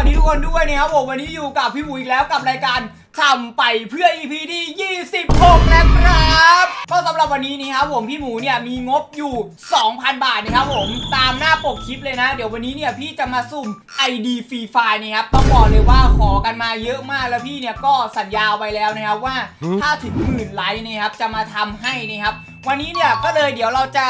วัสดีทุกคนด้วยนะครับผมวันนี้อยู่กับพี่หมูอีกแล้วกับรายการทำไปเพื่อ EP ที่ 26แล้วครับก็สำหรับวันนี้นี่ครับผมพี่หมูเนี่ยมีงบอยู่ 2,000 บาทนะครับผมตามหน้าปกคลิปเลยนะ เดี๋ยววันนี้เนี่ยพี่จะมาสุ่ม ID ฟรีไฟล์นะครับต้องบอกเลยว่าขอกันมาเยอะมากแล้วพี่เนี่ยก็สัญญาไว้แล้วนะครับว่าถ้าถึงหมื่นไลค์นะครับจะมาทำให้นะครับวันนี้เนี่ยก็เลยเดี๋ยวเราจะ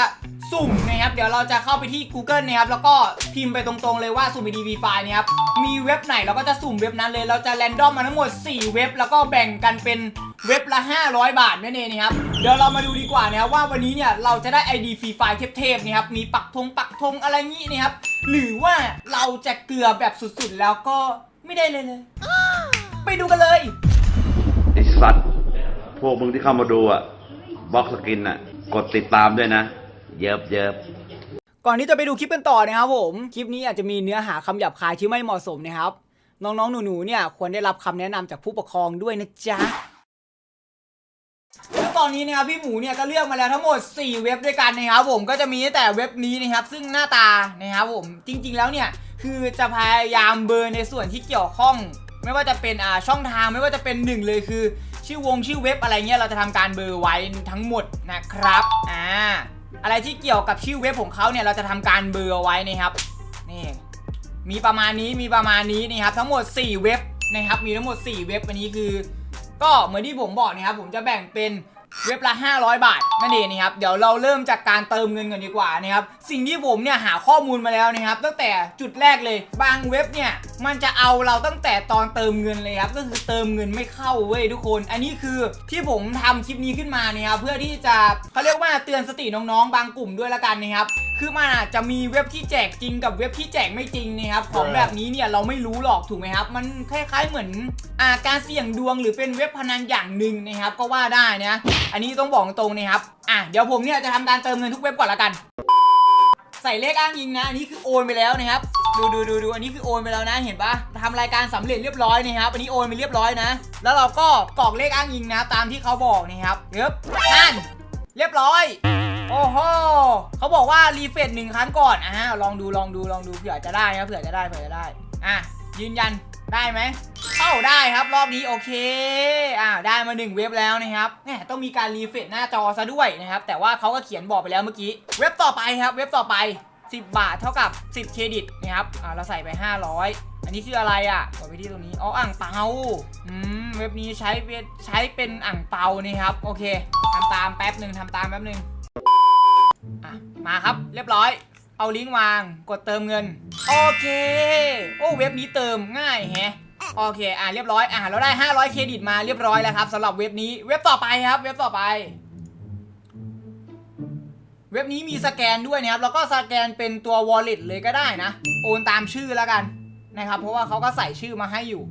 สุ่มนะครับ เดี๋ยวเราจะเข้าไปที่ Google นะครับแล้วก็พิมพ์ไปตรงๆเลยว่าสุ่ม DV ไฟล์นะครับมีเว็บไหนเราก็จะสุ่มเว็บนั้นเลย เราจะแรนดอมมาทั้งหมด 4 เว็บ แล้วก็แบ่งกันเป็นเว็บละ 500 บาทนั่นเองนะครับ เดี๋ยวเรามาดูดีกว่านะครับว่าวันนี้เนี่ยเราจะได้ ID ฟรีไฟล์เทพๆนะครับ มีปักธงปักธงอะไรงี้นะครับ หรือว่าเราจะเกลือแบบสุดๆ แล้วก็ไม่ได้เลยเลย ไปดูกันเลย ไอสัตว์ พวกมึงที่เข้ามาดูอะบล็อกสกินอะ กดติดตามด้วยนะ เยิบเยิบก่อนที่จะไปดูคลิปกันต่อนะครับผม คลิปนี้อาจจะมีเนื้อหาคำหยาบคายที่ไม่เหมาะสมนะครับ น้องๆ หนูๆ เนี่ยควรได้รับคำแนะนำจากผู้ปกครองด้วยนะจ๊ะแล้วตอนนี้นะครับพี่หมูเนี่ยก็เลือกมาแล้วทั้งหมด 4 เว็บด้วยกันนะครับผมก็จะมีตั้งแต่เว็บนี้นะครับ ซึ่งหน้าตานะครับผมจริง ๆ แล้วเนี่ยคือจะพยายามเบอร์ในส่วนที่เกี่ยวข้อง ไม่ว่าจะเป็นอ่าช่องทางไม่ว่าจะเป็นหนึ่งเลยคือ ชื่อวงชื่อเว็บอะไรเงี้ยเราจะทำการเบอร์ไว้ทั้งหมดนะครับอ่า อะไรที่เกี่ยวกับชื่อเว็บของเขาเนี่ยเราจะทำการเบอร์ไว้นะครับนี่มีประมาณนี้มีประมาณนี้นี่ครับทั้งหมด 4 เว็บนะครับมีทั้งหมด 4 เว็บอันนี้คือ ก็เหมือนที่ผมบอกนะครับผมจะแบ่งเป็นเว็บละ 500 บาทนั่นเองนะครับเดี๋ยวเราเริ่มจากการเติมเงินกันดีกว่านะครับสิ่งที่ผมเนี่ยหาข้อมูลมาแล้วนะครับตั้งแต่จุดแรกเลยบางเว็บเนี่ย มันจะเอาเราตั้งแต่ตอนเติมเงินเลยครับ ก็คือเติมเงินไม่เข้าเว้ยทุกคน อันนี้คือที่ผมทำคลิปนี้ขึ้นมาเนี่ยครับเพื่อที่จะเขาเรียกว่าเตือนสติน้องๆ บางกลุ่มด้วยละกันนะครับคือมันอาจจะมีเว็บที่แจกจริงกับเว็บที่แจกไม่จริงนะครับของแบบนี้เนี่ยเราไม่รู้หรอกถูกไหมครับ มันคล้ายๆเหมือนอาการเสี่ยงดวงหรือเป็นเว็บพนันอย่างหนึ่งนะครับ ก็ว่าได้นะ อันนี้ต้องบอกตรงนะครับอะเดี๋ยวผมเนี่ยจะทำการเติมเงินทุกเว็บก่อนละกัน ใส่เลขอ้างอิงนะ อันนี้คือโอนไปแล้วนะครับ ดูดูดูดูอันนี้คือโอนไปแล้วนะ เห็นปะทำรายการสำเร็จเรียบร้อยนะครับ อันนี้โอนไปเรียบร้อยนะ แล้วเราก็กรอกเลขอ้างอิงนะ ตามที่เขาบอกนะครับเรียบนั่นเรียบร้อย โอ้โหเขาบอกว่ารีเฟรชหนึ่งครั้งก่อนอ่าลองดูลองดูลองดูเผื่อจะได้นะเผื่อจะได้เผื่อจะได้ อะยืนยันได้ไหม เอ้าได้ครับรอบนี้โอเคอ่าได้มาหนึ่งเว็บแล้วนะครับแหมต้องมีการรีเฟรชหน้าจอซะด้วยนะครับ แต่ว่าเขาก็เขียนบอกไปแล้วเมื่อกี้ เว็บต่อไปครับ เว็บต่อไป 10 บาทเท่ากับ 10 เครดิตนะครับอ่าเราใส่ไป 500 อันนี้คืออะไรอะกดไปที่ตรงนี้อ๋ออ่างเปาอืมเว็บนี้ใช้เป็นใช้เป็นอ่างเปานี่ครับโอเคทำตามแป๊บหนึ่งทำตามแป๊บหนึ่งอะมาครับเรียบร้อยเอาลิงก์วางกดเติมเงิน โอเค โอ้เว็บนี้เติมง่ายแฮะ โอเค อะเรียบร้อย อะเราได้ 500 เครดิตมาเรียบร้อยแล้วครับสำหรับเว็บนี้ เว็บต่อไปครับ เว็บต่อไป เว็บนี้มีสแกนด้วยนะครับ แล้วก็สแกนเป็นตัว wallet เลยก็ได้นะ โอนตามชื่อแล้วกันนะครับ เพราะว่าเขาก็ใส่ชื่อมาให้อยู่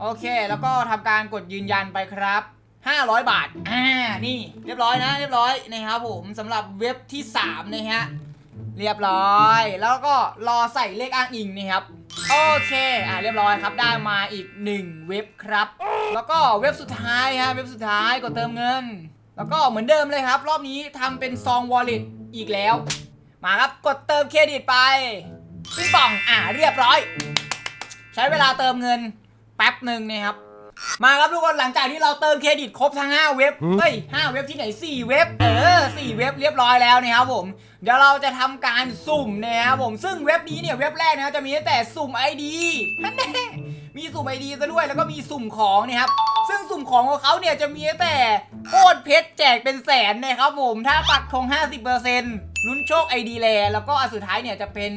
โอเค แล้วก็ทำการกดยืนยันไปครับ 500 บาท อ่า นี่ เรียบร้อยนะ เรียบร้อยนะครับผมสำหรับเว็บที่3นะฮะ เรียบร้อย แล้วก็รอใส่เลขอ้างอิงนะครับ โอเค อ่าเรียบร้อยครับ ได้มาอีก 1 เว็บครับ แล้วก็เว็บสุดท้ายฮะ เว็บสุดท้ายกดเติมเงิน แล้วก็เหมือนเดิมเลยครับ รอบนี้ทำเป็นซอง wallet อีกแล้ว มาครับ กดเติมเครดิตไปปิ้งป่อง อ่าเรียบร้อย ใช้เวลาเติมเงินแป๊บหนึ่งนะครับ มาครับทุกคนหลังจากที่เราเติมเครดิตครบทั้ง 5 เว็บ เฮ้ย 5 เว็บที่ไหน 4 เว็บ เออ 4 เว็บเรียบร้อยแล้วนะครับผม เดี๋ยวเราจะทำการสุ่มนะครับผมซึ่งเว็บนี้เนี่ยเว็บแรกนะจะมีตั้งแต่สุ่ม ID มีสุ่ม ID ซะด้วยแล้วก็มีสุ่มของนะครับซึ่งสุ่มของของเขาเนี่ยจะมีแต่โคตรเพชรแจกเป็นแสนนะครับผมถ้าปักธง50%ลุ้นโชค ID แลแล้วก็อันสุดท้ายเนี่ยจะเป็น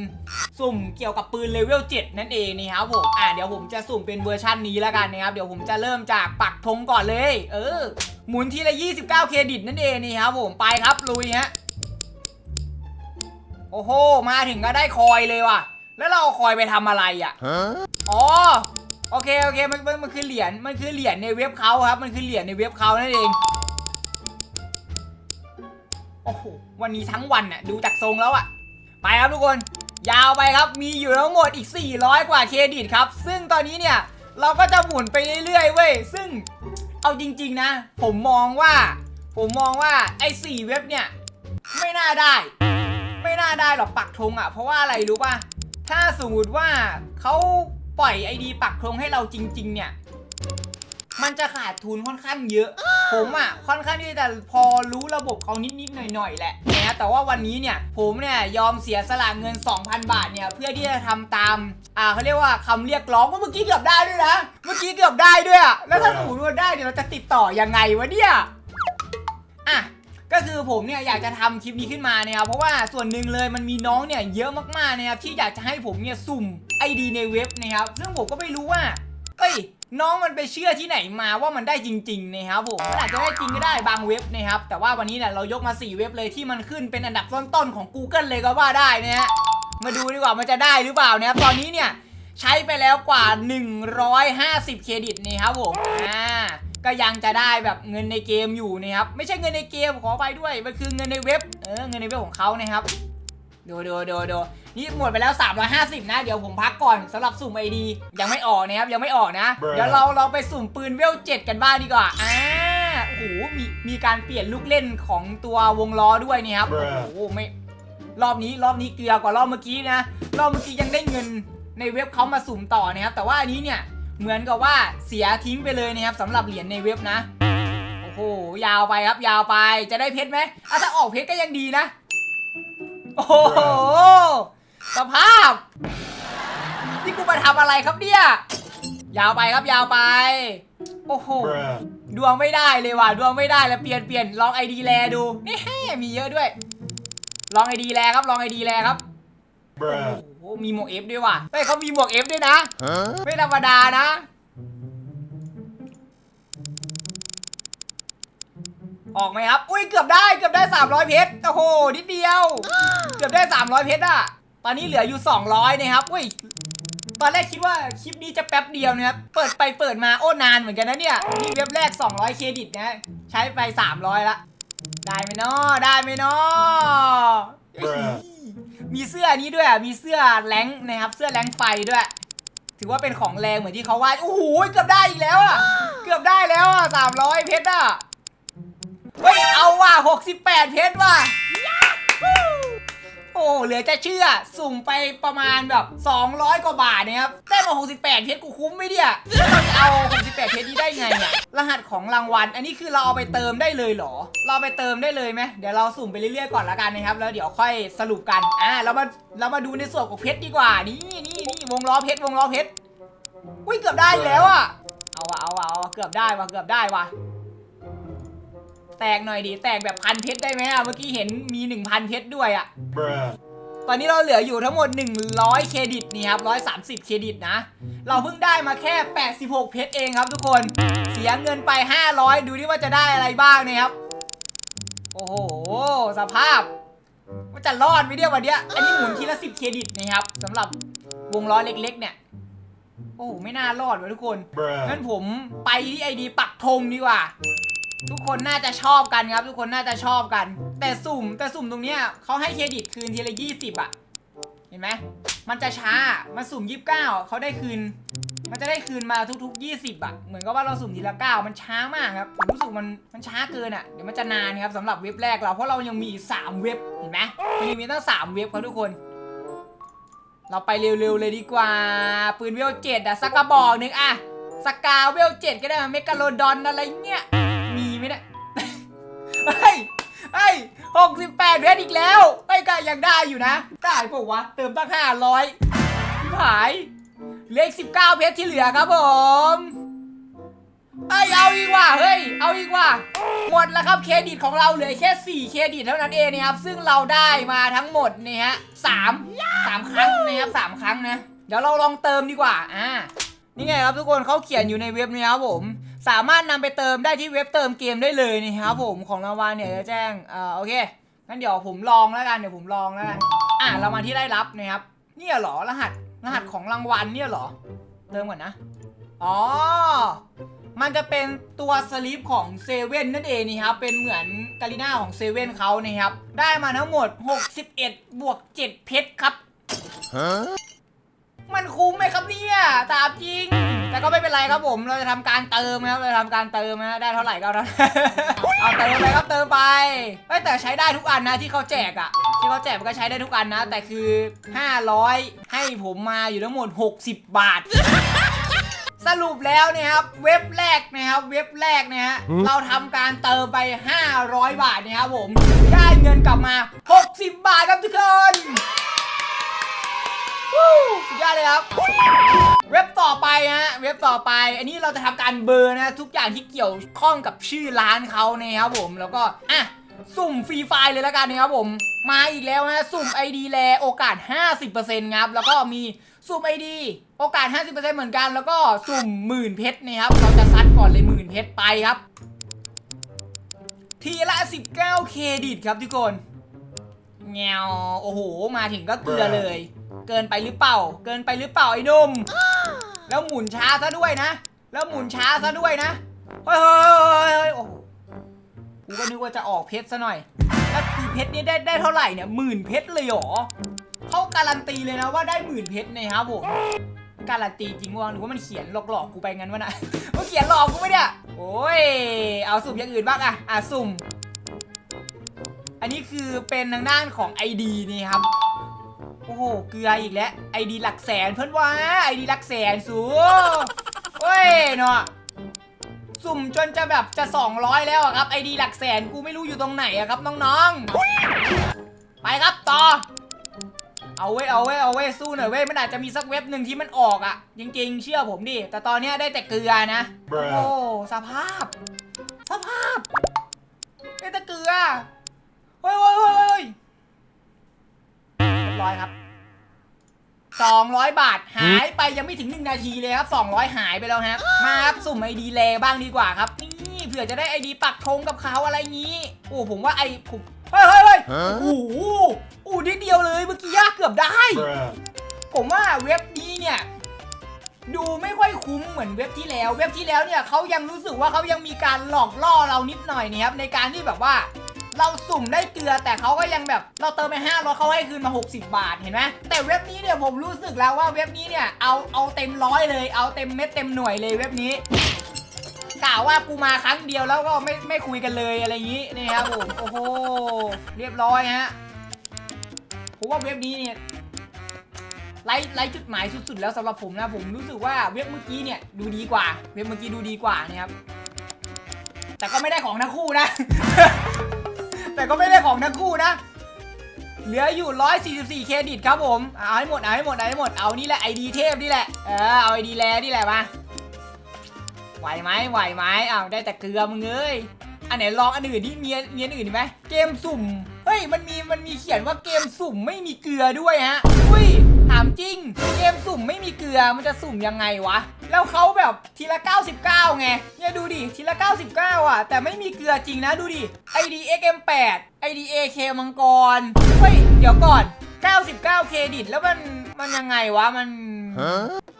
สุ่มเกี่ยวกับปืนเลเวล7นั่นเองนี่ครับผมอ่าเดี๋ยวผมจะสุ่มเป็นเวอร์ชันนี้แล้วกันนะครับเดี๋ยวผมจะเริ่มจากปักธงก่อนเลย เออ หมุนทีละ 29 เครดิตนั่นเองนี่ครับผมไปครับลุยฮะ โอ้โห มาถึงก็ได้คอยเลยว่ะ แล้วเราเอาคอยไปทำอะไรอะอ๋อ โอเค โอเค มัน มัน มันคือเหรียญ มันคือเหรียญในเว็บเขาครับ มันคือเหรียญในเว็บเขานั่นเอง โอ้โห วันนี้ทั้งวันน่ะ ดูจากทรงแล้วอะไปครับทุกคน ยาวไปครับ มีอยู่ทั้งหมดอีก 400 กว่าเครดิตครับ ซึ่งตอนนี้เนี่ย เราก็จะหมุนไปเรื่อยๆ เว้ย ซึ่ง เอาจริง ๆ นะ ผมมองว่า ผมมองว่าไอ้สี่เว็บเนี่ย ไม่น่าได้ ไม่น่าได้หรอกปักธงอะ เพราะว่าอะไรรู้ป่ะ ถ้าสมมติว่าเขาปล่อยไอดีปักธงให้เราจริง ๆ เนี่ย มันจะขาดทุนค่อนข้างเยอะ ผมอะค่อนข้างที่จะพอรู้ระบบเขานิดๆหน่อยๆแหละนะแต่ว่าวันนี้เนี่ยผมเนี่ยยอมเสียสละเงิน 2,000 บาทเนี่ยเพื่อที่จะทำตามอ่าเขาเรียกว่าคำเรียกร้องว่าเมื่อกี้เกือบได้ด้วยนะ เมื่อกี้เกือบได้ด้วยอะแล้วถ้าสมมติว่าได้เดี๋ยวเราจะติดต่อยังไงวะเนี่ย ก็คือผมเนี่ยอยากจะทำคลิปนี้ขึ้นมาเนี่ยครับเพราะว่าส่วนหนึ่งเลยมันมีน้องเนี่ยเยอะมากๆนะครับที่อยากจะให้ผมเนี่ยสุ่มไอดีในเว็บนะครับซึ่งผมก็ไม่รู้ว่าเอ้ยน้องมันไปเชื่อที่ไหนมาว่ามันได้จริงๆนะครับผมมันอาจจะได้จริงก็ได้บางเว็บนะครับ แต่ว่าวันนี้เนี่ยเรายกมา 4 เว็บเลยที่มันขึ้นเป็นอันดับต้นๆของ Google เลยก็ว่าได้นะฮะมาดูดีกว่ามันจะได้หรือเปล่านะครับตอนนี้เนี่ยใช้ไปแล้วกว่า 150 เครดิตนี่ครับผมอ่า ก็ยังจะได้แบบเงินในเกมอยู่นะครับไม่ใช่เงินในเกมขอไปด้วยมันคือเงินในเว็บเออเงินในเว็บของเขานะครับดูดูดูดูนี่หมดไปแล้ว 350 นะ เดี๋ยวผมพักก่อนสำหรับสุ่มไอดียังไม่ออกนะครับยังไม่ออกนะ Bruh เดี๋ยวเราเราไปสุ่มปืนเวลเจ็ดกันบ้างดีกว่าอ่าโอ้โหมีมีการเปลี่ยนลูกเล่นของตัววงล้อด้วยนี่ครับ Bruh โอ้โหไม่รอบนี้รอบนี้เกลือกว่ารอบเมื่อกี้นะ รอบเมื่อกี้ยังได้เงินในเว็บเขามาสุ่มต่อนะครับแต่ว่าอันนี้เนี่ย เหมือนกับว่าเสียทิ้งไปเลยนะครับสำหรับเหรียญในเว็บนะ โอ้โห ยาวไปครับยาวไปจะได้เพชรไหมอะถ้าออกเพชรก็ยังดีนะ โอ้โห สภาพนี่กูมาทำอะไรครับเนี่ย ยาวไปครับยาวไป โอ้โห ดวงไม่ได้เลยว่ะดวงไม่ได้แล้วเปลี่ยนเปลี่ยนลองไอดีแลดู นี่มีเยอะด้วย ลองไอดีแลครับลองไอดีแลครับ โอ้ Bruh. โหมีหมวกเอฟด้วยว่ะเฮ้ยเขามีหมวกเอฟด้วยนะ ไม่ธรรมดานะออกไหมครับ อุ้ยเกือบได้เกือบได้ 300 เพชร โอ้โห นิดเดียว เกือบได้ 300 เพชรอะตอนนี้เหลืออยู่ 200 นะครับ อุ้ย ตอนแรกคิดว่าคลิปนี้จะแป๊บเดียวนะครับ เปิดไปเปิดมาโอ้นานเหมือนกันนะเนี่ย นี่เว็บแรก 200 เครดิตนะ ใช้ไป 300 ละ ได้ไหมเนาะได้ไหมเนาะ Bruh มีเสื้อนี้ด้วยอะมีเสื้อแรงค์นะครับ เสื้อแรงค์ไฟด้วย ถือว่าเป็นของแรงเหมือนที่เขาว่าโอ้โหเกือบได้อีกแล้วอะ เกือบได้แล้วอะสามร้อยเพชรอะ เฮ้ย เอาว่ะหกสิบแปดเพชรว่ะ โอ้เหลือจะเชื่อสุ่มไปประมาณแบบ 200 กว่าบาทนะครับได้มา 68 เพชรกูคุ้มไหมเนี่ยแล้วเราจะเอา 68 เพชรนี้ได้ไงเนี่ยรหัสของรางวัล อันนี้คือเราเอาไปเติมได้เลยเหรอ เราไปเติมได้เลยไหมเดี๋ยวเราสุ่มไปเรื่อยๆก่อนละกันนะครับ แล้วเดี๋ยวค่อยสรุปกันอ่าเรามาเรามาดูในส่วนของเพชรดีกว่านี่นี่นี่วงล้อเพชรวงล้อเพชรอุ้ยเกือบได้แล้วอะเอาวะเอาวะเอาวะเกือบได้วะเกือบได้วะ แตกหน่อยดิแตกแบบพันเพชรได้ไหมอะเมื่อกี้เห็นมี 1,000 เพชรด้วยอะ Bruh. ตอนนี้เราเหลืออยู่ทั้งหมด 100 เครดิตนี่ครับ130 เครดิตนะ เราเพิ่งได้มาแค่ 86 เพชรเองครับทุกคน เสียเงินไป 500 ดูดิว่าจะได้อะไรบ้างนะครับ โอ้โห สภาพว่าจะรอดไหมเนี่ยวันเนี้ยอันนี้หมุนทีละ 10 เครดิตนะครับสำหรับวงล้อเล็ก ๆ เนี่ย โอ้โหไม่น่ารอดว่ะทุกคนงั้น Bruh. ผมไปที่ไอดีปักธงดีกว่า ทุกคนน่าจะชอบกันครับ ทุกคนน่าจะชอบกัน แต่สุ่มแต่สุ่มตรงเนี้ยเขาให้เครดิตคืนทีละยี่สิบอะเห็นไหมมันจะช้ามันสุ่มยี่สิบเก้าเขาได้คืน มันจะได้คืนมาทุก ๆ 20อะเหมือนกับว่าเราสุ่มทีละเก้ามันช้ามากครับผมรู้สึกมันมันช้าเกินอะเดี๋ยวมันจะนานครับสำหรับเว็บแรกเราเพราะเรายังมีสามเว็บเห็นไหมมันยังมีตั้งสามเว็บครับทุกคนเราไปเร็วๆเลยดีกว่า ปืนเวลเจ็ดอะสักกระบอกหนึ่งอะสกาเวลเจ็ดก็ได้เมกาโลดอนอะไรเงี้ย มีไหมเนี่ยเฮ้ยเฮ้ยหกสิบแปดเพชรอีกแล้วเฮ้ยก็ยังได้อยู่นะได้ปะวะ เติมตั้งห้าร้อยหายเหลืออีกสิบเก้าเพชรที่เหลือครับผมเอ้ยเอาอีกว่ะเฮ้ย เอาอีกว่ะหมดแล้วครับเครดิตของเราเหลือแค่ 4 เครดิตเท่านั้นเองนะครับ ซึ่งเราได้มาทั้งหมดเนี่ยฮะสามสามครั้งนะครับสามครั้งนะ เดี๋ยวเราลองเติมดีกว่า อ่า นี่ไงครับทุกคนเขาเขียนอยู่ในเว็บนี้ครับผม สามารถนำไปเติมได้ที่เว็บเติมเกมได้เลยนะครับผมของรางวัลเนี่ยจะแจ้งเอ่อโอเคงั้นเดี๋ยวผมลองแล้วกันเดี๋ยวผมลองแล้วกันอะเรามาที่ได้รับนะครับเนี่ยเหรอรหัสรหัสของรางวัลเนี่ยเหรอ เติมก่อนนะอ๋อ มันจะเป็นตัวสลิปของเซเว่นนั่นเองนี่ครับ เป็นเหมือนกาลิน่าของเซเว่นเขานะครับ ได้มาทั้งหมด 61 บวก 7 เพชรครับ มันคุ้มไหมครับเนี่ยตามจริง แต่ก็ไม่เป็นไรครับผม เราจะทำการเติมนะครับ เราจะทำการเติมนะ ได้เท่าไหร่ก็เอาเท่าเอาเติมไปครับเติมไปเฮ้ยแต่ใช้ได้ทุกอันนะที่เขาแจกอะ่ะที่เขาแจกมันก็ใช้ได้ทุกอันนะ แต่คือ 500 ให้ผมมาอยู่ทั้งหมด 60 บาท สรุปแล้วเนี่ยครับเว็บแรกนะครับเว็บแรกนะฮะเราทำการเติมไป 500 บาทนะครับผม ได้เงินกลับมา 60 บาทครับทุกคนวู้ สุดยอดเลยครับ เว็บต่อไปฮะเว็บต่อไป อันนี้เราจะทำการเบอร์นะ ทุกอย่างที่เกี่ยวข้องกับชื่อร้านเขานะครับผมแล้วก็อะสุ่มฟรีไฟล์เลยแล้วกันนะครับผม มาอีกแล้วนะสุ่ม ID แลโอกาส 50%ครับแล้วก็มีสุ่ม ID โอกาส 50%เหมือนกัน แล้วก็สุ่มหมื่นเพชรนะครับเราจะซัดก่อนเลยหมื่นเพชรไปครับ ทีละ 19 เครดิตครับทุกคนแงวโอ้โห มาถึงก็เกลือเลย เกินไปหรือเปล่า เกินไปหรือเปล่าไอ้หนุ่ม แล้วหมุนช้าซะด้วยนะ แล้วหมุนช้าซะด้วยนะ เฮ้ยเฮ้ยเฮ้ยโอ้โหกูก็นึกว่าจะออกเพชรซะหน่อย แล้วคือเพชรนี่ได้ได้เท่าไหร่เนี่ยหมื่นเพชรเลยเหรอเขาการันตีเลยนะว่าได้หมื่นเพชรนะครับผมการันตีจริงวะหรือว่ามันเขียนหลอกๆกูไปงั้นวะนะมันเขียนหลอกกูไหมเนี่ย โอ้ย เอาสุ่มอย่างอื่นบ้างอะอะสุ่ม อันนี้คือเป็นทางด้านของ ID นี่ครับ โอ้โห เกลืออีกแล้ว ไอดีหลักแสนเพื่อนว่าไอดีหลักแสนสูเฮ้ยเนาะสุ่มจนจะแบบจะ 200 แล้วอะครับไอดีหลักแสนกูไม่รู้อยู่ตรงไหนอะครับน้องๆ ไปครับต่อ เอาเว้ยเอาเว้ยเอาเว้ยสู้หน่อยเว้ยมันอาจจะมีสักเว็บหนึ่งที่มันออกอะจริงๆ เชื่อผมดิแต่ตอนเนี้ยได้แต่เกลือนะ โอ้โหสภาพ สภาพได้แต่เกลือเฮ้ยเฮ้ยเฮ้ยเฮ้ ยเรียบร้อยครับ200 บาทหายไปยังไม่ถึง 1 นาทีเลยครับ 200 หายไปแล้วฮะมาครับสุ่มไอดีแลบ้างดีกว่าครับ นี่เผื่อจะได้ไอดีปักธงกับเขาอะไรงี้โอ้ผมว่าไอผมเฮ้ยเฮ้ยเฮ้ยโอ้โหโอ้นิดเดียวเลยเมื่อกี้ยากเกือบได้ ผมว่าเว็บนี้เนี่ยดูไม่ค่อยคุ้มเหมือนเว็บที่แล้ว เว็บที่แล้วเนี่ยเขายังรู้สึกว่าเขายังมีการหลอกล่อเรานิดหน่อยนะครับในการที่แบบว่า เราสุ่มได้เกลือแต่เขาก็ยังแบบ เราเติมไป5 0 0เขาให้คืนมา 60 บาทเห็นไหมแต่เว็บนี้เนี่ยผมรู้สึกแล้วว่าเว็บนี้เนี่ยเอาเอาเต็มร้อยเลยเอาเต็มเม็ดเต็มหน่วยเลยเว็บนี้กล่าวว่ากูมาครั้งเดียวแล้วก็ไม่ไม่คุยกันเลยอะไรอย่างนี้นี่ครับผมโอ้โหเรียบร้อยฮะผมว่าเว็บนี้เนี่ยไร้ไร้จุดหมายสุดๆแล้วสำหรับผมนะผมรู้สึกว่าเว็บเมื่อกี้เนี่ยดูดีกว่า เว็บเมื่อกี้ดูดีกว่านะครับแต่ก็ไม่ได้ของทั้งคู่นะ แต่ก็ไม่ได้ของทั้งคู่นะ เหลืออยู่ 144 เครดิตครับผม เอาให้หมด เอาให้หมด เอาให้หมด เอานี่แหละไอดีเทพนี่แหละ เออ เอาไอดีแลนี่แหละมา ไหวไหมไหวไหมเอาได้แต่เกลือมึงเอ้ย อันไหนลองอันอื่นที่มีมีอันอื่นดีไหม เกมสุ่ม เฮ้ย มันมี มันมีเขียนว่าเกมสุ่มไม่มีเกลือด้วยฮะ อุ้ยามจริง เกมสุ่มไม่มีเกลือมันจะสุ่มยังไงวะ แล้วเขาแบบทีละ 99 ไง เนี่ยดูดิ ทีละ 99 อะ แต่ไม่มีเกลือจริงนะดูดิ ID XM8 ID AK มังกร เฮ้ย เดี๋ยวก่อน 99 เครดิต แล้วมันมันยังไงวะมัน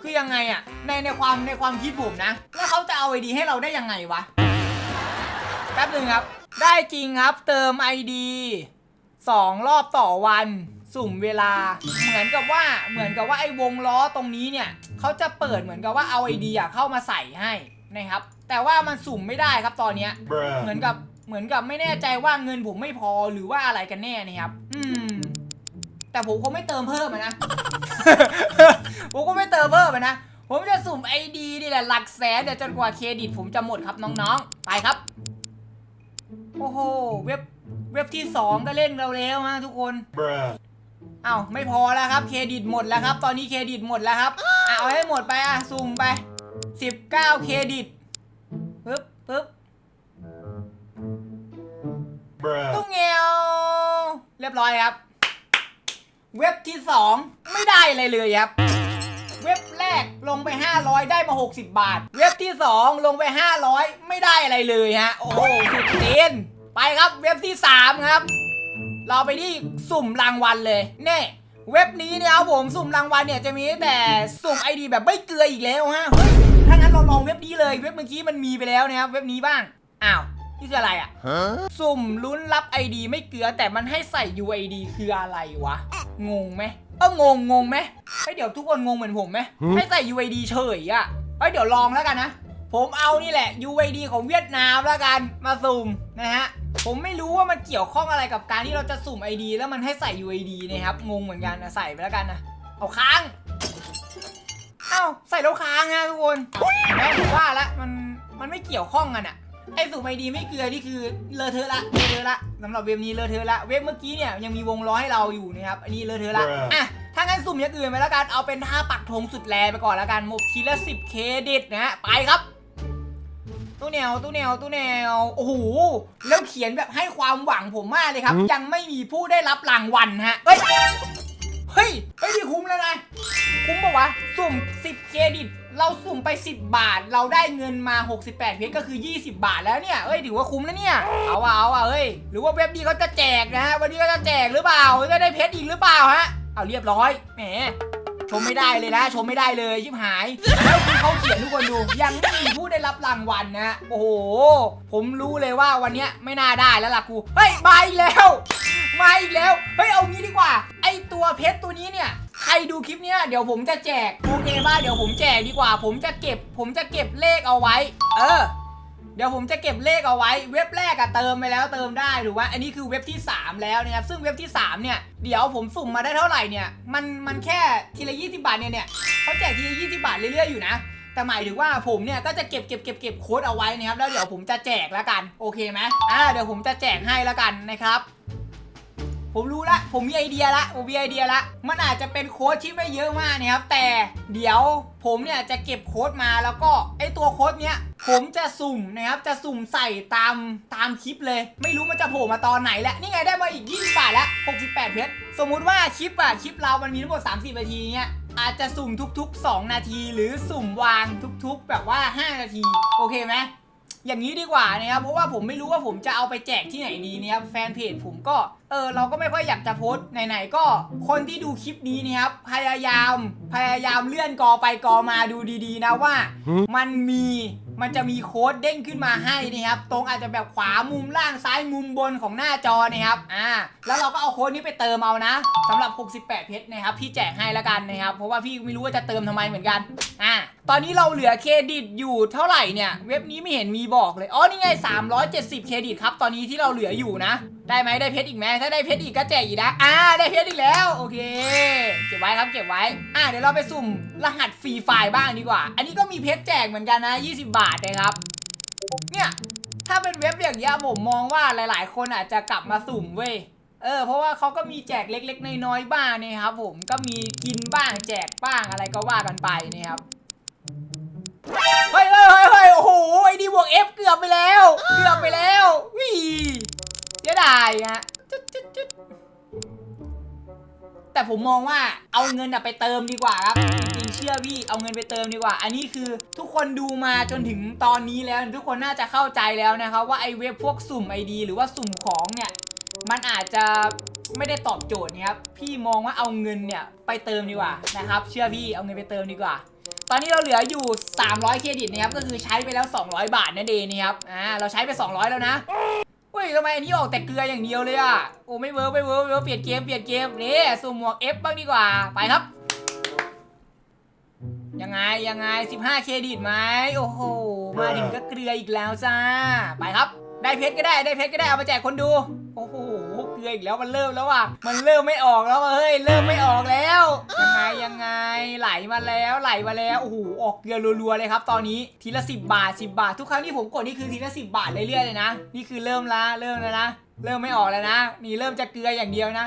คือยังไงอะ ในในความในความคิดผมนะ แล้วเขาจะเอาไอดีให้เราได้ยังไงวะแป๊บหนึ่งครับ ได้จริงครับเติม ID 2 รอบต่อวัน สุ่มเวลา เหมือนกับว่าเหมือนกับว่าไอ้วงล้อตรงนี้เนี่ยเขาจะเปิดเหมือนกับว่าเอาไอเดียเข้ามาใส่ให้นะครับ แต่ว่ามันสุ่มไม่ได้ครับตอนเนี้ย เหมือนกับเหมือนกับไม่แน่ใจว่าเงินผมไม่พอหรือว่าอะไรกันแน่นะครับ อืม แต่ผมคงไม่เติมเพิ่มนะ ผมก็ไม่เติมเพิ่มนะ ผมจะสุ่มไอดีนี่แหละหลักแสนเดี๋ยวจนกว่าเครดิต ผมจะหมดครับน้องๆ ไปครับ โอ้โห เว็บเว็บที่สองก็เล่นเร็วๆฮะทุกคน อ้าวไม่พอแล้วครับเครดิตหมดแล้วครับ ตอนนี้เครดิตหมดแล้วครับอะเอาให้หมดไปอะสุ่มไป 19 เครดิตปึ๊บปึ๊บตุ้งเงียวเรียบร้อยครับ เว็บที่ 2 ไม่ได้อะไรเลยครับ เว็บแรกลงไป 500 ได้มา 60 บาท เว็บที่ 2 ลงไป 500 ไม่ได้อะไรเลยฮะ โอ้โหสุดเตีนไปครับเว็บที่ 3 ครับ เราไปที่สุ่มรางวัลเลยเน่เว็บนี้เนี่ยครับผมสุ่มรางวัลเนี่ยจะมีแต่สุ่มไอดีแบบไม่เกลืออีกแล้วฮะเฮ้ยถ้างั้นเราลองเว็บนี้เลยเว็บเมื่อกี้มันมีไปแล้วนะครับเว็บนี้บ้างอ้าวนี่คืออะไรอะสุ่มลุ้นรับ ID ไม่เกลือแต่มันให้ใส่ UID คืออะไรวะงงไหมเอองงงงไหมเฮ้ยเดี๋ยวทุกคนงงเหมือนผมไหมให้ใส่ UID เฉยอะเฮ้ยเดี๋ยวลองแล้วกันนะ ผมเอานี่แหละ UID ของเวียดนามแล้วกันมาสุ่มนะฮะผมไม่รู้ว่ามันเกี่ยวข้องอะไรกับการที่เราจะสุ่ม ID แล้วมันให้ใส่ UID นะครับงงเหมือนกันนะใส่ไปแล้วกันนะเอาค้างเอ้าใส่แล้วค้างนะทุกคนเห็นไหมผมว่าละมันมันไม่เกี่ยวข้องกันอะไอ้สุ่ม ID ไม่เกลือนี่คือเลอะเทอะละเลอะเทอะละสำหรับเว็บนี้เลอะเทอะละเว็บเมื่อกี้เนี่ยยังมีวงล้อให้เราอยู่นะครับอันนี้เลอะเทอะละอะถ้างั้นสุ่มอย่างอื่นไปแล้วกันเอาเป็นท่าปักธงสุดแรไปก่อนแล้วกันหมดทีละ 10เครดิตนะฮะไปครับ ตู้แนวตู้แนวตู้แนวโอ้โหแล้วเขียนแบบให้ความหวังผมมากเลยครับ ยังไม่มีผู้ได้รับรางวัลฮะเฮ้ยเฮ้ยเฮ้ยนี่คุ้มแล้วนะคุ้มปะวะสุ่ม 10 เครดิต เราสุ่มไป 10 บาท เราได้เงินมา 68 เพชรก็คือ 20 บาทแล้วเนี่ย เอ้ยถือว่าคุ้มแล้วเนี่ย เอาอะเอาอะเฮ้ย หรือว่าเว็บนี้เขาจะแจกนะฮะ วันนี้เขาจะแจกหรือเปล่า จะได้เพชรอีกหรือเปล่าฮะ เอาเรียบร้อย แหม ชมไม่ได้เลยนะ ชมไม่ได้เลยชิบหายแล้วคือเขาเขียนทุกคนดู ยังไม่มีผู้ได้รับรางวัลนะโอ้โห ผมรู้เลยว่าวันเนี้ยไม่น่าได้แล้วล่ะกูเฮ้ยมาอีกแล้ว มาอีกแล้ว เฮ้ยเอางี้ดีกว่า ไอตัวเพชรตัวนี้เนี่ยใครดูคลิปเนี้ยเดี๋ยวผมจะแจกโอเคป่ะเดี๋ยวผมแจกดีกว่า ผมจะเก็บ ผมจะเก็บเลขเอาไว้ เออ เดี๋ยวผมจะเก็บเลขเอาไว้ เว็บแรกอะเติมไปแล้วเติมได้ถูกไหมอันนี้คือเว็บที่ 3 แล้วนะครับซึ่งเว็บที่ 3 เนี่ยเดี๋ยวผมสุ่มมาได้เท่าไหร่เนี่ยมันมันแค่ทีละ20 บาทเนี่ยเนี่ยเขาแจกทีละ20 บาทเรื่อยๆอยู่นะ แต่หมายถึงว่าผมเนี่ยก็จะเก็บเก็บเก็บเก็บโค้ดเอาไว้นะครับแล้วเดี๋ยวผมจะแจกแล้วกันโอเคไหมอ่าเดี๋ยวผมจะแจกให้แล้วกันนะครับผมรู้ละ ผมมีไอเดียละ ผมมีไอเดียละ มันอาจจะเป็นโค้ดที่ไม่เยอะมากนะครับ แต่เดี๋ยวผมเนี่ยจะเก็บโค้ดมาแล้วก็ไอตัวโค้ดเนี้ย ผมจะสุ่มนะครับ จะสุ่มใส่ตามตามคลิปเลย ไม่รู้มันจะโผล่มาตอนไหนแหละนี่ไงได้มาอีก20บาทแล้ว 68 เพชร สมมุติว่าคลิปอะคลิปเรามันมีทั้งหมด 30 นาทีเนี่ยอาจจะสุ่มทุก ๆ 2 นาที หรือสุ่มวางทุก ๆ แบบว่า 5 นาที โอเคไหมอย่างนี้ดีกว่านะครับ เพราะว่าผมไม่รู้ว่าผมจะเอาไปแจกที่ไหนดีนะครับ แฟนเพจผมก็ เออ เราก็ไม่ค่อยอยากจะโพสต์ไหนๆ ก็คนที่ดูคลิปนี้นะครับ พยายาม พยายามเลื่อนกอไปกอมาดูดีๆ นะว่า มันมี มันจะมีโค้ดเด้งขึ้นมาให้นะครับ ตรงอาจจะแบบขวามุมล่างซ้ายมุมบนของหน้าจอนะครับ อ่า แล้วเราก็เอาโค้ดนี้ไปเติมเอานะสำหรับ 68 เพชรนะครับ พี่แจกให้แล้วกันนะครับ เพราะว่าพี่ไม่รู้ว่าจะเติมทำไมเหมือนกัน อ่า ตอนนี้เราเหลือเครดิตอยู่เท่าไหร่เนี่ย เว็บนี้ไม่เห็นมีบอกเลย อ๋อ นี่ไง 370 เครดิตครับ ตอนนี้ที่เราเหลืออยู่นะได้ไหมได้เพชรอีกไหมถ้าได้เพชรอีกก็แจกอีกนะอ่าได้เพชรอีกแล้วโอเค เก็บไว้ครับเก็บไว้ อ่าเดี๋ยวเราไปสุ่มรหัสฟรีไฟล์บ้างดีกว่า อันนี้ก็มีเพชรแจกเหมือนกันนะ 20 บาทนะครับ เนี่ยถ้าเป็นเว็บอย่างเงี้ยผมมองว่าหลาย ๆ คนอาจจะกลับมาสุ่มเว้ยเออเพราะว่าเขาก็มีแจกเล็ก ๆ น้อยๆบ้างนี่ครับผมก็มีกินบ้างแจกบ้างอะไรก็ว่ากันไปนี่ครับเฮ้ยเฮ้ยเฮ้ยโอ้โหไอ้ดีบวกเอฟเกือบไปแล้ว เกือบไปแล้ววิ เสียดายฮะจุดจุดจุดแต่ผมมองว่าเอาเงินไปเติมดีกว่าครับจริงเชื่อพี่เอาเงินไปเติมดีกว่า อันนี้คือทุกคนดูมาจนถึงตอนนี้แล้ว ทุกคนน่าจะเข้าใจแล้วนะครับว่าไอเว็บพวกสุ่มไอดีหรือว่าสุ่มของเนี่ยมันอาจจะไม่ได้ตอบโจทย์นะครับพี่มองว่าเอาเงินเนี่ยไปเติมดีกว่านะครับ เชื่อพี่เอาเงินไปเติมดีกว่า ตอนนี้เราเหลืออยู่ 300 เครดิตนะครับก็คือใช้ไปแล้ว 200 บาทนั่นเองนะครับอ่าเราใช้ไป 200 แล้วนะ เฮ้ยทำไมอันนี้ออกแต่เกลืออย่างเดียวเลยอะโอ้ไม่เวิร์กไม่เวิร์กไม่เวิร์กเปลี่ยนเกมเปลี่ยนเกมนี่สุ่มหมวก F บ้างดีกว่าไปครับ ยังไงยังไง 15 เครดิตไหมโอ้โหมาถึงก็เกลืออีกแล้วจ้า ไปครับ ได้เพชรก็ได้ได้เพชรก็ได้เอามาแจกคนดู เลยออีกแล้วมันเริ่มแล้วว่ะมันเริ่มไม่ออกแล้วว่ะเฮ้ยเริ่มไม่ออกแล้วยังไงยังไงไหลมาแล้วไหลมาแล้วโอ้โหออกเกลือรัวๆเลยครับ ตอนนี้ทีละ 10 บาท 10 บาททุกครั้งที่ผมกดนี่คือทีละ 10 บาทเรื่อยๆเลยนะนี่คือเริ่มละเริ่มแล้วนะเริ่มไม่ออกแล้วนะนี่เริ่มจะเกลืออย่างเดียวนะ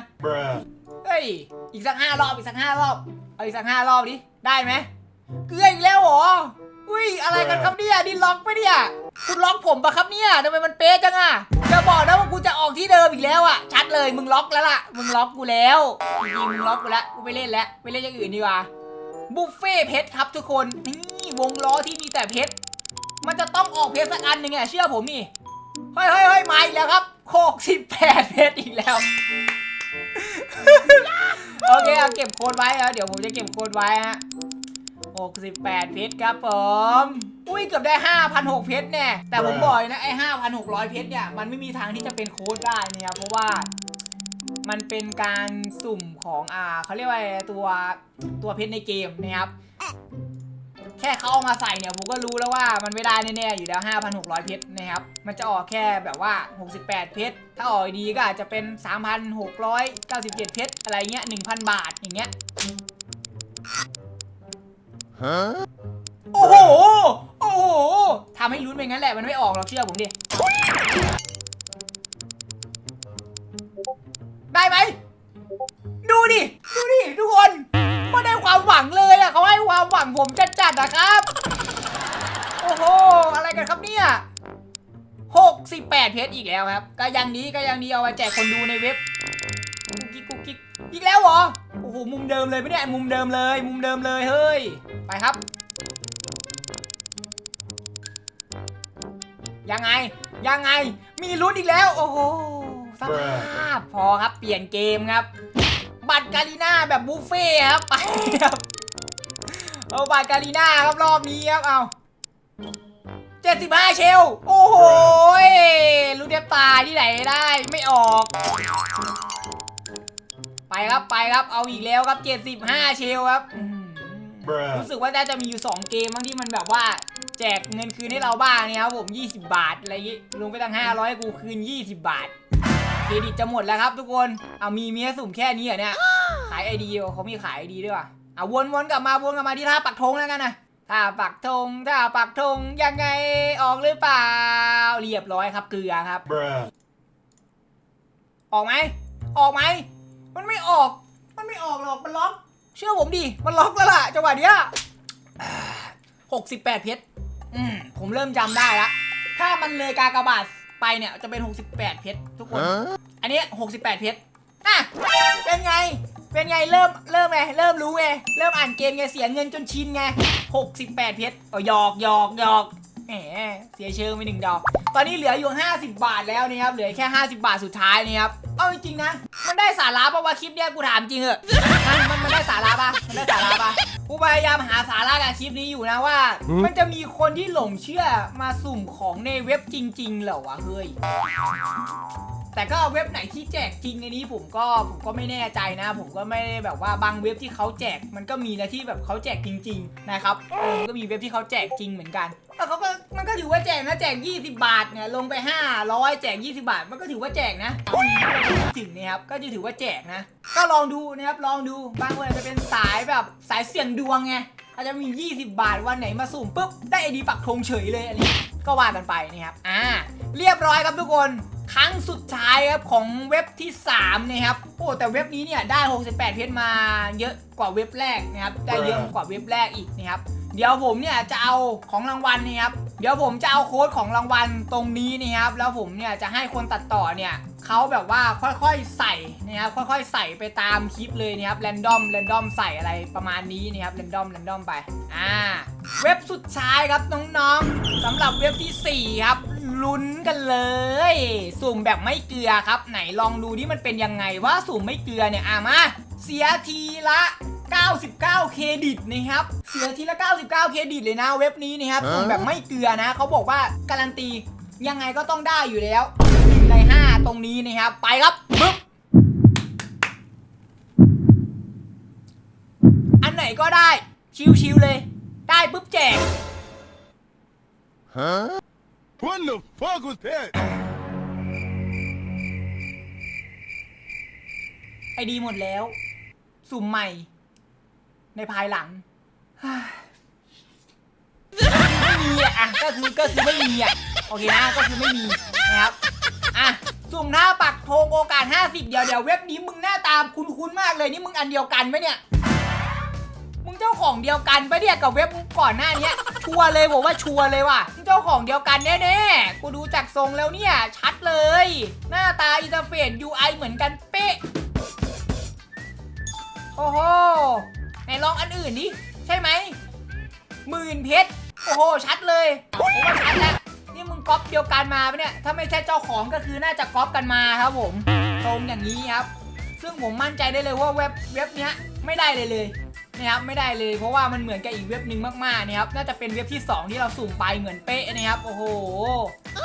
เฮ้ยอีกสักห้ารอบอีกสักห้ารอบเอาอีกสักห้ารอบดิได้ไหมเกลืออีกแล้วเหรอ อุ้ยอะไรกันครับเนี่ยดิล็อกไปะเนี่ย คุณล็อกผมปะครับเนี่ยทำไมมันเป๊ะจังอะจะบอกนะว่ากูจะออกที่เดิมอีกแล้วอะชัดเลยมึงล็อกแล้วล่ะ มึงล็อกกูแล้วจริงๆมึงล็อกกูแล้วกูไปเล่นแล้วไปเล่นอย่างอื่นดีกว่าบุฟเฟ่เพชรครับทุกคนนี่วงล้อที่มีแต่เพชรมันจะต้องออกเพชรสักอันหนึ่งอะเชื่อผมนี่เฮ้ยเฮ้ยเฮ้ยมาอีกแล้วครับโคกสิบแปดเพชรอีกแล้ว โอเคเอาเก็บโค้ดไว้ครับเดี๋ยวผมจะเก็บโค้ดไว้ฮะ 68 เพชรครับผม อุ้ยเกือบได้ 5,600 เพชรแน่ แต่ผมบอกเลยนะ ไอ้ 5,600 เพชรเนี่ย มันไม่มีทางที่จะเป็นโค้ดได้เนี่ยเพราะว่ามันเป็นการสุ่มของอ่าเขาเรียกว่าตัวตัวเพชรในเกมนะครับ แค่เขาเอามาใส่เนี่ยผมก็รู้แล้วว่ามันไม่ได้แน่ๆอยู่แล้ว 5,600 เพชรนะครับ มันจะออกแค่แบบว่า 68 เพชร ถ้าออกดีก็อาจจะเป็น 3,697 เพชร อะไรเงี้ย 1,000 บาทอย่างเงี้ย โอ้โห โอ้โหทำให้ลุ้นไปงั้นแหละ มันไม่ออกหรอกเชื่อผมดิ ได้ไหม ดูดิ ดูดิ ทุกคนไม่ได้ความหวังเลยอะเขาให้ความหวังผมจัดๆนะครับ โอ้โห อะไรกันครับเนี่ย68เพชรอีกแล้วครับ ก็ยังดีก็ยังดีเอาไปแจกคนดูในเว็บกุ๊กกิ๊กกุ๊กกิ๊กอีกแล้วเหรอ โอ้โห มุมเดิมเลยไม่ได้ มุมเดิมเลย มุมเดิมเลย เฮ้ย ไปครับ ยังไง ยังไง มีลุ้นอีกแล้ว โอ้โหสภาพพอครับ เปลี่ยนเกมครับ บัตรการีน่าแบบบุฟเฟ่ต์ครับ ไปครับเอาบัตรการีน่าครับรอบนี้ครับ เอา75เชล โอ้โหยลูกเดียบตายที่ไหนได้ไม่ออก ไปครับไปครับ เอาอีกแล้วครับ75เชลครับอืม Bruh รู้สึกว่าน่าจะมีอยู่ 2 เกมบ้างที่มันแบบว่า แจกเงินคืนให้เราบ้างเนี่ยครับผม 20 บาท อะไรอย่างงี้ลงไปตั้ง 500ให้กูคืน 20 บาท เครดิตจะหมดแล้วครับทุกคนเอามีเมียสุ่มแค่นี้เหรอเนี่ย ขายไอดีเขามีขายไอดีด้วยว่ะเอาวนๆกลับมาวนกลับมาที่ท่าปักธงแล้วกันนะท่าปักธงท่าปักธงยังไงออกหรือเปล่า เรียบร้อยครับเกลือครับ Bruh ออกไหมออกไหมมันไม่ออก มันไม่ออกหรอกมันล็อก เชื่อผมดิ มันล็อกแล้วล่ะจังหวะเนี้ยหกสิบแปดเพชรอืมผมเริ่มจำได้ละ ถ้ามันเลยกากบาทไปเนี่ยจะเป็น 68 เพชรทุกคน อันนี้ 68 เพชรอะเป็นไง เป็นไงเริ่มเริ่มไงเริ่มรู้ไงเริ่มอ่านเกมไงเสียเงินจนชินไง 68 เพชรเอาหยอกหยอกหยอก แหมเสียเชิงไปหนึ่งดอก ตอนนี้เหลืออยู่ 50 บาทแล้วนะครับ เหลือแค่ 50 บาทสุดท้ายนี่ครับ เอาจริงๆนะ มันได้สาระปะว่าคลิปเนี้ยกูถามจริงเหอะมันมันมันได้สาระปะมันได้สาระปะกูพยายามหาสาระกับคลิปนี้อยู่นะว่า มันจะมีคนที่หลงเชื่อมาสุ่มของในเว็บจริง ๆ เหรอวะเฮ้ย แต่ก็เว็บไหนที่แจกจริงในนี้ผมก็ผมก็ไม่แน่ใจนะ ผมก็ไม่ได้แบบว่าบางเว็บที่เขาแจกมันก็มีนะที่แบบเขาแจกจริง ๆ นะครับก็มีเว็บที่เขาแจกจริงเหมือนกันแล้วเขาก็มันก็ถือว่าแจกนะแจก 20 บาทเนี่ยลงไป 500 แจก 20 บาท มันก็ถือว่าแจกนะถึงนี่ครับก็จะถือว่าแจกนะ ก็ลองดูนะครับลองดูบางวันจจะเป็นสายแบบสายเสี่ยงดวงไงอาจจะมี 20 บาทวันไหนมาสุ่มปุ๊บได้ไอดีปักธงเฉยเลยอันนี้ ก็ว่ากันไปนะครับอ่าเรียบร้อยครับทุกคนครั้งสุดท้ายครับของเว็บที่3นะครับโอ้แต่เว็บนี้เนี่ยได้ 68 เพชรมาเยอะกว่าเว็บแรกนะครับได้เยอะกว่าเว็บแรกอีกนะครับเดี๋ยวผมเนี่ยจะเอาของรางวัลนี่ครับเดี๋ยวผมจะเอาโค้ดของรางวัลตรงนี้นะครับแล้วผมเนี่ยจะให้คนตัดต่อเนี่ย เขาแบบว่าค่อยๆใส่นะครับค่อยๆใส่ไปตามคลิปเลยนะครับแรนดอมแรนดอมใส่อะไรประมาณนี้นะครับแรนดอมแรนดอมไปอ่าเว็บสุดท้ายครับน้องๆสำหรับเว็บทีสี่ 4 ครับลุ้นกันเลย สุ่มแบบไม่เกลือครับ ไหนลองดูที่มันเป็นยังไงว่าสุ่มไม่เกลือเนี่ยอะมาเสียทีละ 99 เครดิตนะครับ เสียทีละ 99 เครดิตเลยนะเว็บนี้นะครับสุ่มแบบไม่เกลือนะเขาบอกว่าการันตียังไงก็ต้องได้อยู่แล้ว ใน 5 ตรงนี้นะครับ ไปครับปึ๊บอันไหนก็ได้ ชิวๆเลย ได้ปุ๊บแจก What the fuck was that? ไอดีหมดแล้ว สุ่มใหม่ ในภายหลัง ไม่มีอะอะก็คือก็คือไม่มีอะ โอเคนะ ก็คือไม่มีนะครับ อะสุ่มหน้าปักธงโอกาส 50 เดี๋ยวเดี๋ยวเว็บนี้มึงหน้าตามคุ้นๆมากเลยนี่มึงอันเดียวกันไหมเนี่ย มึงเจ้าของเดียวกันปะเนี่ยกับเว็บก่อนหน้านี้ชัวร์เลยผมว่าชัวร์เลยว่ะมึงเจ้าของเดียวกันแน่ๆกูดูจากทรงแล้วเนี่ยชัดเลย หน้าตาอินเทอร์เฟซ UI เหมือนกันเป๊ะโอ้โหไหนลองอันอื่นดิใช่ไหมหมื่นเพชรโอ้โหชัดเลยผมว่าชัดแล้ว ก๊อปเดียวกันมาปะเนี่ย ถ้าไม่ใช่เจ้าของก็คือน่าจะก๊อปกันมาครับผม ตรงอย่างนี้ครับ ซึ่งผมมั่นใจได้เลยว่าเว็บเว็บเนี้ยไม่ได้เลยเลยนะครับไม่ได้เลยเพราะว่ามันเหมือนกับอีกเว็บหนึ่งมากๆนะครับน่าจะเป็นเว็บที่ 2 ที่เราสุ่มไปเหมือนเป๊ะนะครับโอ้โห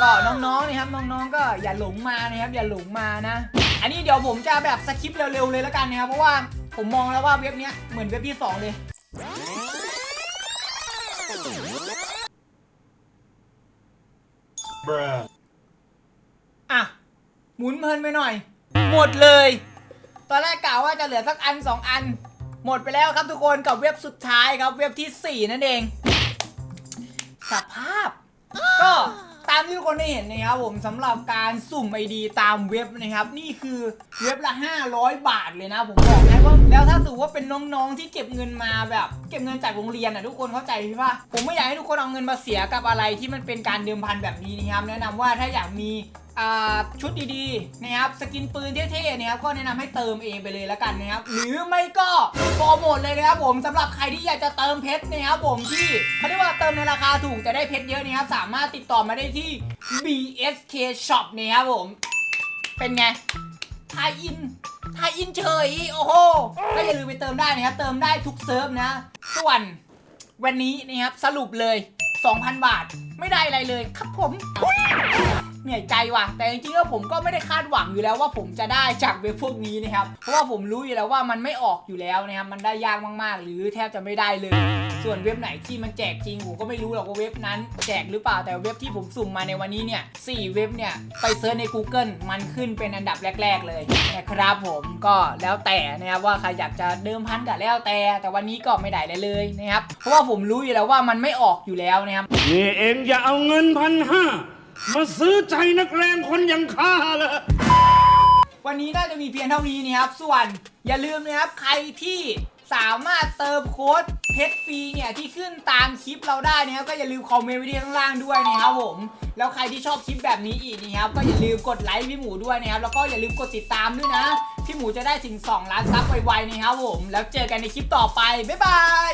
ก็น้องๆนะครับน้องๆ ก็อย่าหลงมานะครับอย่าหลงมานะ อันนี้เดี๋ยวผมจะแบบสคริปต์เร็วๆเลยแล้วกันนะครับเพราะว่าผมมองแล้วว่าเว็บเนี้ยเหมือนเว็บที่ 2 เลย อะ หมุนเพลินไปหน่อย หมดเลย ตอนแรกกล่าวว่าจะเหลือสักอันสองอัน หมดไปแล้วครับทุกคนกับเว็บสุดท้ายครับ เว็บที่สี่นั่นเอง สภาพ ก็ ตามที่ทุกคนได้เห็นนะครับผมสำหรับการสุ่มไอดีตามเว็บนะครับ นี่คือเว็บละ 500 บาทเลยนะ ผมบอกนะว่าแล้วถ้าสมมติว่าเป็นน้องๆที่เก็บเงินมาแบบ เก็บเงินจากโรงเรียนอะทุกคนเข้าใจใช่ปะผมไม่อยากให้ทุกคนเอาเงินมาเสียกับอะไรที่มันเป็นการเดิมพันแบบนี้นะครับแนะนำว่าถ้าอยากมี ชุดดีๆนะครับสกินปืนเท่ๆนะครับก็แนะนำให้เติมเองไปเลยแล้วกันนะครับหรือไม่ก็โปรโมทเลยนะครับผมสำหรับใครที่อยากจะเติมเพชรนะครับผมที่เขาเรียกว่าเติมในราคาถูกแต่ได้เพชรเยอะนะครับสามารถติดต่อมาได้ที่ BSK Shop นะครับผม เป็นไงทายอินทายอินเฉยโอ้โหก็อย่าลืมไปเติมได้นะครับเติมได้ทุกเซิร์ฟนะ ส่วนวันนี้นะครับสรุปเลย 2,000 บาทไม่ได้อะไรเลยครับผม เหนื่อยใจว่ะ แต่จริงๆแล้วผมก็ไม่ได้คาดหวังอยู่แล้วว่าผมจะได้จากเว็บพวกนี้นะครับ เพราะว่าผมรู้อยู่แล้วว่ามันไม่ออกอยู่แล้วนะครับ มันได้ยากมากๆ หรือแทบจะไม่ได้เลย ส่วนเว็บไหนที่มันแจกจริงผมก็ไม่รู้หรอกว่าเว็บนั้นแจกหรือเปล่า แต่เว็บที่ผมสุ่มมาในวันนี้เนี่ยสี่เว็บเนี่ยไปเซิร์ชใน Google มันขึ้นเป็นอันดับแรก ๆ เลยนะครับผมก็แล้วแต่นะครับว่าใครอยากจะเดิมพันกับแล้วแต่ แต่วันนี้ก็ไม่ได้เลยเลยนะครับ เพราะว่าผมรู้อยู่แล้วว่ามันไม่ออกอยู่แล้วนะครับ นี่เองอย่าเอาเงินพันห้า มาซื้อใจนักแรงคนอย่างข้าเลยวันนี้น่าจะมีเพียงเท่านี้นะครับ ส่วนอย่าลืมนะครับใครที่สามารถเติมโค้ดเพชรฟรีเนี่ยที่ขึ้นตามคลิปเราได้นะครับก็อย่าลืมคอมเมนต์ไว้ที่ข้างล่างด้วยนะครับผม แล้วใครที่ชอบคลิปแบบนี้อีกนะครับก็อย่าลืมกดไลค์พี่หมูด้วยนะครับแล้วก็อย่าลืมกดติดตามด้วยนะ พี่หมูจะได้ถึง 2 ล้านซับไวๆนะครับผม แล้วเจอกันในคลิปต่อไปบ๊ายบาย